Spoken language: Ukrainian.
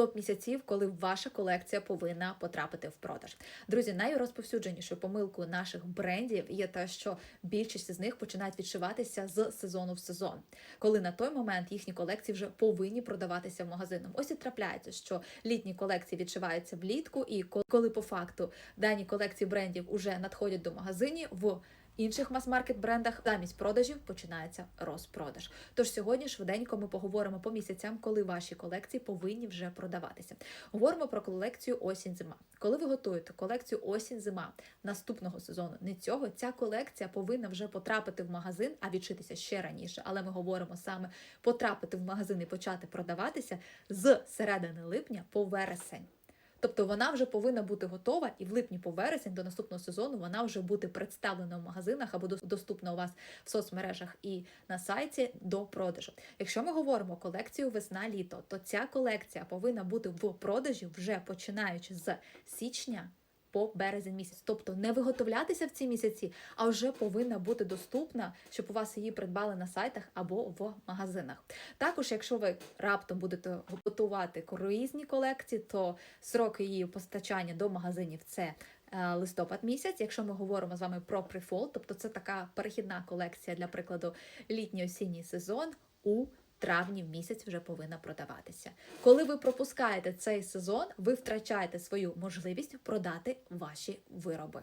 топ місяців, коли ваша колекція повинна потрапити в продаж. Друзі, найрозповсюдженішою помилкою наших брендів є те, що більшість з них починають відшиватися з сезону в сезон, коли на той момент їхні колекції вже повинні продаватися в магазинах. Ось і трапляється, що літні колекції відшиваються влітку, і коли по факту дані колекції брендів уже надходять до магазинів в інших мас-маркет брендах замість продажів починається розпродаж. Тож сьогодні швиденько ми поговоримо по місяцям, коли ваші колекції повинні вже продаватися. Говоримо про колекцію осінь-зима. Коли ви готуєте колекцію осінь-зима наступного сезону, не цього ця колекція повинна вже потрапити в магазин, а відшитися ще раніше. Але ми говоримо саме потрапити в магазин і почати продаватися з середини липня по вересень. Тобто вона вже повинна бути готова, і в липні по вересень до наступного сезону вона вже буде представлена в магазинах або доступна у вас в соцмережах і на сайті до продажу. Якщо ми говоримо колекцію весна-літо, то ця колекція повинна бути в продажі вже починаючи з січня. По березень місяць, тобто не виготовлятися в ці місяці, а вже повинна бути доступна, щоб у вас її придбали на сайтах або в магазинах. Також, якщо ви раптом будете готувати круїзні колекції, то сроки її постачання до магазинів це е, листопад місяць. Якщо ми говоримо з вами про прифол, тобто це така перехідна колекція, для прикладу, літній осінній сезон у травні місяць вже повинна продаватися. Коли ви пропускаєте цей сезон, ви втрачаєте свою можливість продати ваші вироби.